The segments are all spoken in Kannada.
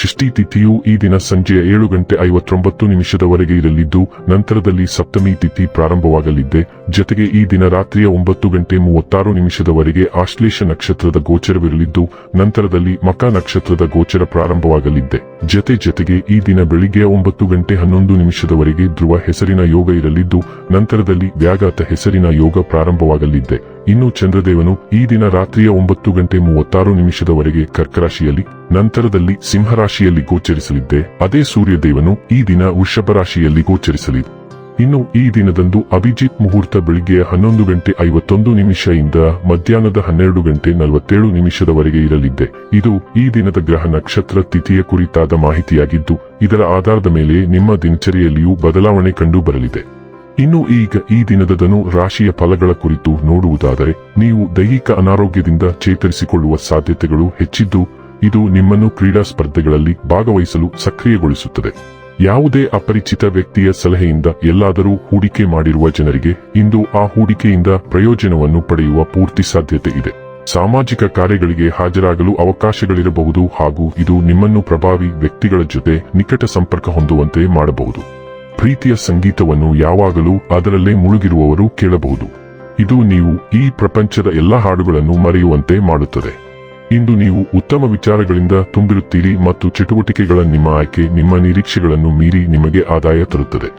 ಷಷ್ಠಿ ತಿಥಿಯು ಈ ದಿನ ಸಂಜೆ ಏಳು ಗಂಟೆ ಐವತ್ತೊಂಬತ್ತು ನಿಮಿಷದವರೆಗೆ ಇರಲಿದ್ದು, ನಂತರದಲ್ಲಿ ಸಪ್ತಮಿ ತಿಥಿ ಪ್ರಾರಂಭವಾಗಲಿದೆ ಜೊತೆಗೆ ಈ ದಿನ ರಾತ್ರಿಯ ಒಂಬತ್ತು ಗಂಟೆ ಮೂವತ್ತಾರು ನಿಮಿಷದವರೆಗೆ ಆಶ್ಲೇಷ ನಕ್ಷತ್ರದ ಗೋಚರವಿರಲಿದ್ದು, ನಂತರದಲ್ಲಿ ಮಕ ನಕ್ಷತ್ರದ ಗೋಚರ ಪ್ರಾರಂಭವಾಗಲಿದೆ ಜತೆ ಜೊತೆಗೆ ಈ ದಿನ ಬೆಳಿಗ್ಗೆ ಒಂಬತ್ತು ಗಂಟೆ ಹನ್ನೊಂದು ನಿಮಿಷದವರೆಗೆ ಧ್ರುವ ಹೆಸರಿನ ಯೋಗ ಇರಲಿದ್ದು, ನಂತರದಲ್ಲಿ ವ್ಯಾಘಾತ ಹೆಸರಿನ ಯೋಗ ಪ್ರಾರಂಭವಾಗಲಿದ್ದೆ. ಇನ್ನು ಚಂದ್ರದೇವನು ಈ ದಿನ ರಾತ್ರಿಯ ಒಂಬತ್ತು ಗಂಟೆ ಮೂವತ್ತಾರು ನಿಮಿಷದವರೆಗೆ ಕರ್ಕರಾಶಿಯಲ್ಲಿ, ನಂತರದಲ್ಲಿ ಸಿಂಹರಾಶಿಯಲ್ಲಿ ಗೋಚರಿಸಲಿದ್ದೆ. ಅದೇ ಸೂರ್ಯದೇವನು ಈ ದಿನ ವೃಷಭ ರಾಶಿಯಲ್ಲಿ ಗೋಚರಿಸಲಿದೆ. ಇನ್ನು ಈ ದಿನದಂದು ಅಭಿಜಿತ್ ಮುಹೂರ್ತ ಬೆಳಿಗ್ಗೆ ಹನ್ನೊಂದು ಗಂಟೆ ಐವತ್ತೊಂದು ನಿಮಿಷದಿಂದ ಮಧ್ಯಾಹ್ನದ ಹನ್ನೆರಡು ಗಂಟೆ ನಲವತ್ತೇಳು ನಿಮಿಷದವರೆಗೆ ಇರಲಿದ್ದೆ. ಇದು ಈ ದಿನದ ಗ್ರಹ ನಕ್ಷತ್ರ ತಿಥಿಯ ಕುರಿತಾದ ಮಾಹಿತಿಯಾಗಿದ್ದು, ಇದರ ಆಧಾರದ ಮೇಲೆ ನಿಮ್ಮ ದಿನಚರಿಯಲ್ಲಿಯೂ ಬದಲಾವಣೆ ಕಂಡು ಬರಲಿದೆ ಇನ್ನು ಈಗ ಈ ದಿನದದನು ರಾಶಿಯ ಫಲಗಳ ಕುರಿತು ನೋಡುವುದಾದರೆ, ನೀವು ದೈಹಿಕ ಅನಾರೋಗ್ಯದಿಂದ ಚೇತರಿಸಿಕೊಳ್ಳುವ ಸಾಧ್ಯತೆಗಳು ಹೆಚ್ಚಿದ್ದು, ಇದು ನಿಮ್ಮನ್ನು ಕ್ರೀಡಾ ಸ್ಪರ್ಧೆಗಳಲ್ಲಿ ಭಾಗವಹಿಸಲು ಸಕ್ರಿಯಗೊಳಿಸುತ್ತದೆ. ಯಾವುದೇ ಅಪರಿಚಿತ ವ್ಯಕ್ತಿಯ ಸಲಹೆಯಿಂದ ಎಲ್ಲಾದರೂ ಹೂಡಿಕೆ ಮಾಡಿರುವ ಜನರಿಗೆ ಇಂದು ಆ ಹೂಡಿಕೆಯಿಂದ ಪ್ರಯೋಜನವನ್ನು ಪಡೆಯುವ ಪೂರ್ತಿ ಸಾಧ್ಯತೆ ಇದೆ. ಸಾಮಾಜಿಕ ಕಾರ್ಯಗಳಿಗೆ ಹಾಜರಾಗಲು ಅವಕಾಶಗಳಿರಬಹುದು ಹಾಗೂ ಇದು ನಿಮ್ಮನ್ನು ಪ್ರಭಾವಿ ವ್ಯಕ್ತಿಗಳ ಜೊತೆ ನಿಕಟ ಸಂಪರ್ಕ ಹೊಂದುವಂತೆ ಮಾಡಬಹುದು. ಪ್ರೀತಿಯ ಸಂಗೀತವನ್ನು ಯಾವಾಗಲೂ ಅದರಲ್ಲೇ ಮುಳುಗಿರುವವರು ಕೇಳಬಹುದು. ಇದು ನೀವು ಈ ಪ್ರಪಂಚದ ಎಲ್ಲ ಹಾಡುಗಳನ್ನು ಮರೆಯುವಂತೆ ಮಾಡುತ್ತದೆ. ಇಂದು ನೀವು ಉತ್ತಮ ವಿಚಾರಗಳಿಂದ ತುಂಬಿರುತ್ತೀರಿ ಮತ್ತು ಚಟುವಟಿಕೆಗಳ ನಿಮ್ಮ ಆಯ್ಕೆ, ನಿಮ್ಮ ನಿರೀಕ್ಷೆಗಳನ್ನು ಮೀರಿ ನಿಮಗೆ ಆದಾಯ ತರುತ್ತದೆ.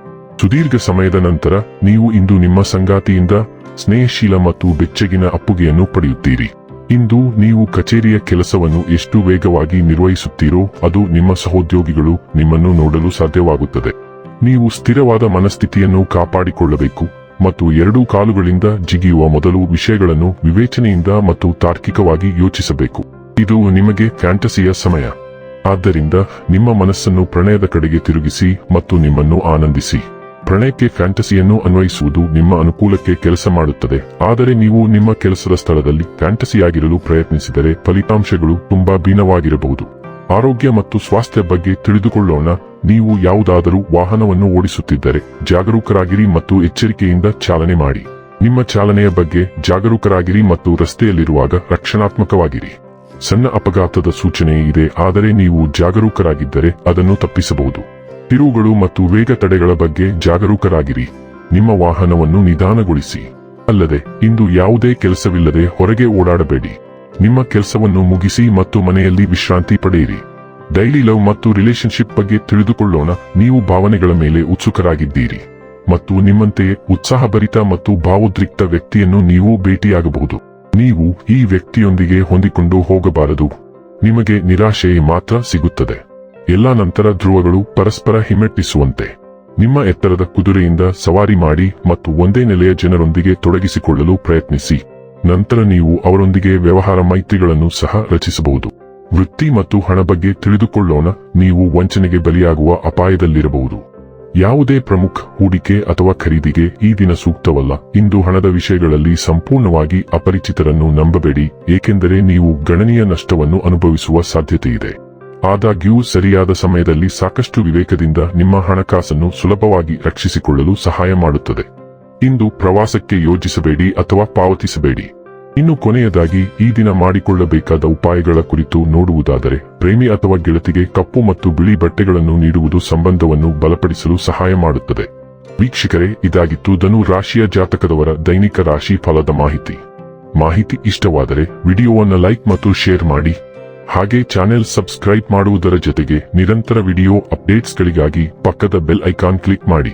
ಸುದೀರ್ಘ ಸಮಯದ ನಂತರ ನೀವು ಇಂದು ನಿಮ್ಮ ಸಂಗಾತಿಯಿಂದ ಸ್ನೇಹಶೀಲ ಮತ್ತು ಬೆಚ್ಚಗಿನ ಅಪ್ಪುಗೆಯನ್ನು ಪಡೆಯುತ್ತೀರಿ. ಇಂದು ನೀವು ಕಚೇರಿಯ ಕೆಲಸವನ್ನು ಎಷ್ಟು ವೇಗವಾಗಿ ನಿರ್ವಹಿಸುತ್ತೀರೋ ಅದು ನಿಮ್ಮ ಸಹೋದ್ಯೋಗಿಗಳು ನಿಮ್ಮನ್ನು ನೋಡಲು ಸಾಧ್ಯವಾಗುತ್ತದೆ. ನೀವು ಸ್ಥಿರವಾದ ಮನಸ್ಥಿತಿಯನ್ನು ಕಾಪಾಡಿಕೊಳ್ಳಬೇಕು ಮತ್ತು ಎರಡೂ ಕಾಲುಗಳಿಂದ ಜಿಗಿಯುವ ಮೊದಲು ವಿಷಯಗಳನ್ನು ವಿವೇಚನೆಯಿಂದ ಮತ್ತು ತಾರ್ಕಿಕವಾಗಿ ಯೋಚಿಸಬೇಕು. ಇದು ನಿಮಗೆ ಫ್ಯಾಂಟಸಿಯ ಸಮಯ. ಆದ್ದರಿಂದ ನಿಮ್ಮ ಮನಸ್ಸನ್ನು ಪ್ರಣಯದ ಕಡೆಗೆ ತಿರುಗಿಸಿ ಮತ್ತು ನಿಮ್ಮನ್ನು ಆನಂದಿಸಿ. ಪ್ರಣಯಕ್ಕೆ ಫ್ಯಾಂಟಸಿಯನ್ನು ಅನ್ವಯಿಸುವುದು ನಿಮ್ಮ ಅನುಕೂಲಕ್ಕೆ ಕೆಲಸ ಮಾಡುತ್ತದೆ. ಆದರೆ ನೀವು ನಿಮ್ಮ ಕೆಲಸದ ಸ್ಥಳದಲ್ಲಿ ಫ್ಯಾಂಟಸಿಯಾಗಿರಲು ಪ್ರಯತ್ನಿಸಿದರೆ ಫಲಿತಾಂಶಗಳು ತುಂಬಾ ಭಿನ್ನವಾಗಿರಬಹುದು. ಆರೋಗ್ಯ ಮತ್ತು ಸ್ವಾಸ್ಥ್ಯ ಬಗ್ಗೆ ತಿಳಿದುಕೊಳ್ಳೋಣ. ನೀವು ಯಾವುದಾದರೂ ವಾಹನವನ್ನು ಓಡಿಸುತ್ತಿದ್ದರೆ ಜಾಗರೂಕರಾಗಿರಿ ಮತ್ತು ಎಚ್ಚರಿಕೆಯಿಂದ ಚಾಲನೆ ಮಾಡಿ. ನಿಮ್ಮ ಚಾಲನೆಯ ಬಗ್ಗೆ ಜಾಗರೂಕರಾಗಿರಿ ಮತ್ತು ರಸ್ತೆಯಲ್ಲಿರುವಾಗ ರಕ್ಷಣಾತ್ಮಕವಾಗಿರಿ. ಸಣ್ಣ ಅಪಘಾತದ ಸೂಚನೆ ಇದೆ, ಆದರೆ ನೀವು ಜಾಗರೂಕರಾಗಿದ್ದರೆ ಅದನ್ನು ತಪ್ಪಿಸಬಹುದು. ತಿರುವುಗಳು ಮತ್ತು ವೇಗ ತಡೆಗಳ ಬಗ್ಗೆ ಜಾಗರೂಕರಾಗಿರಿ. ನಿಮ್ಮ ವಾಹನವನ್ನು ನಿಧಾನಗೊಳಿಸಿ. ಅಲ್ಲದೆ, ಇಂದು ಯಾವುದೇ ಕೆಲಸವಿಲ್ಲದೆ ಹೊರಗೆ ಓಡಾಡಬೇಡಿ. ನಿಮ್ಮ ಕೆಲಸವನ್ನು ಮುಗಿಸಿ ಮತ್ತು ಮನೆಯಲ್ಲಿ ವಿಶ್ರಾಂತಿ ಪಡೆಯಿರಿ. ಡೈಲಿ ಲವ್ ಮತ್ತು ರಿಲೇಶನ್ಶಿಪ್ ಬಗ್ಗೆ ತಿಳಿದುಕೊಳ್ಳೋಣ. ನೀವು ಭಾವನೆಗಳ ಮೇಲೆ ಉತ್ಸುಕರಾಗಿದ್ದೀರಿ. ಮತ್ತು ನಿಮ್ಮಂತೆಯೇ ಉತ್ಸಾಹಭರಿತ ಮತ್ತು ಭಾವೋದ್ರಿಕ್ತ ವ್ಯಕ್ತಿಯನ್ನು ನೀವು ಭೇಟಿಯಾಗಬಹುದು. ನೀವು ಈ ವ್ಯಕ್ತಿಯೊಂದಿಗೆ ಹೊಂದಿಕೊಂಡು ಹೋಗಬಾರದು. ನಿಮಗೆ ನಿರಾಶೆ ಮಾತ್ರ ಸಿಗುತ್ತದೆ. ಎಲ್ಲಾ ನಂತರ ಧ್ರುವಗಳು ಪರಸ್ಪರ ಹಿಮ್ಮೆಟ್ಟಿಸುವಂತೆ. ನಿಮ್ಮ ಎತ್ತರದ ಕುದುರೆಯಿಂದ ಸವಾರಿ ಮಾಡಿ ಮತ್ತು ಒಂದೇ ನೆಲೆಯ ಜನರೊಂದಿಗೆ ತೊಡಗಿಸಿಕೊಳ್ಳಲು ಪ್ರಯತ್ನಿಸಿ. ನಂತರ ನೀವು ಅವರೊಂದಿಗೆ ವ್ಯವಹಾರ ಮೈತ್ರಿಗಳನ್ನು ಸಹ ರಚಿಸಬಹುದು. ವೃತ್ತಿ ಮತ್ತು ಹಣ ಬಗ್ಗೆ ತಿಳಿದುಕೊಳ್ಳೋಣ. ನೀವು ವಂಚನೆಗೆ ಬಲಿಯಾಗುವ ಅಪಾಯದಲ್ಲಿರಬಹುದು. ಯಾವುದೇ ಪ್ರಮುಖ ಹೂಡಿಕೆ ಅಥವಾ ಖರೀದಿಗೆ ಈ ದಿನ ಸೂಕ್ತವಲ್ಲ. ಇಂದು ಹಣದ ವಿಷಯಗಳಲ್ಲಿ ಸಂಪೂರ್ಣವಾಗಿ ಅಪರಿಚಿತರನ್ನು ನಂಬಬೇಡಿ, ಏಕೆಂದರೆ ನೀವು ಗಣನೀಯ ನಷ್ಟವನ್ನು ಅನುಭವಿಸುವ ಸಾಧ್ಯತೆಯಿದೆ. ಆದಾಗ್ಯೂ, ಸರಿಯಾದ ಸಮಯದಲ್ಲಿ ಸಾಕಷ್ಟು ವಿವೇಕದಿಂದ ನಿಮ್ಮ ಹಣಕಾಸನ್ನು ಸುಲಭವಾಗಿ ರಕ್ಷಿಸಿಕೊಳ್ಳಲು ಸಹಾಯ ಮಾಡುತ್ತದೆ. ಇಂದು ಪ್ರವಾಸಕ್ಕೆ ಯೋಜಿಸಬೇಡಿ ಅಥವಾ ಪಾವತಿಸಬೇಡಿ. ಇನ್ನು ಕೊನೆಯದಾಗಿ ಈ ದಿನ ಮಾಡಿಕೊಳ್ಳಬೇಕಾದ ಉಪಾಯಗಳ ಕುರಿತು ನೋಡುವುದಾದರೆ, ಪ್ರೇಮಿ ಅಥವಾ ಗೆಳತಿಗೆ ಕಪ್ಪು ಮತ್ತು ಬಿಳಿ ಬಟ್ಟೆಗಳನ್ನು ನೀಡುವುದು ಸಂಬಂಧವನ್ನು ಬಲಪಡಿಸಲು ಸಹಾಯ ಮಾಡುತ್ತದೆ. ವೀಕ್ಷಕರೇ, ಇದಾಗಿತ್ತು ಧನು ರಾಶಿಯ ಜಾತಕದವರ ದೈನಿಕ ರಾಶಿ ಫಲದ ಮಾಹಿತಿ. ಮಾಹಿತಿ ಇಷ್ಟವಾದರೆ ವಿಡಿಯೋವನ್ನು ಲೈಕ್ ಮತ್ತು ಶೇರ್ ಮಾಡಿ. ಹಾಗೆ ಚಾನೆಲ್ ಸಬ್ಸ್ಕ್ರೈಬ್ ಮಾಡುವುದರ ಜೊತೆಗೆ ನಿರಂತರ ವಿಡಿಯೋ ಅಪ್ಡೇಟ್ಸ್ಗಳಿಗಾಗಿ ಪಕ್ಕದ ಬೆಲ್ ಐಕಾನ್ ಕ್ಲಿಕ್ ಮಾಡಿ.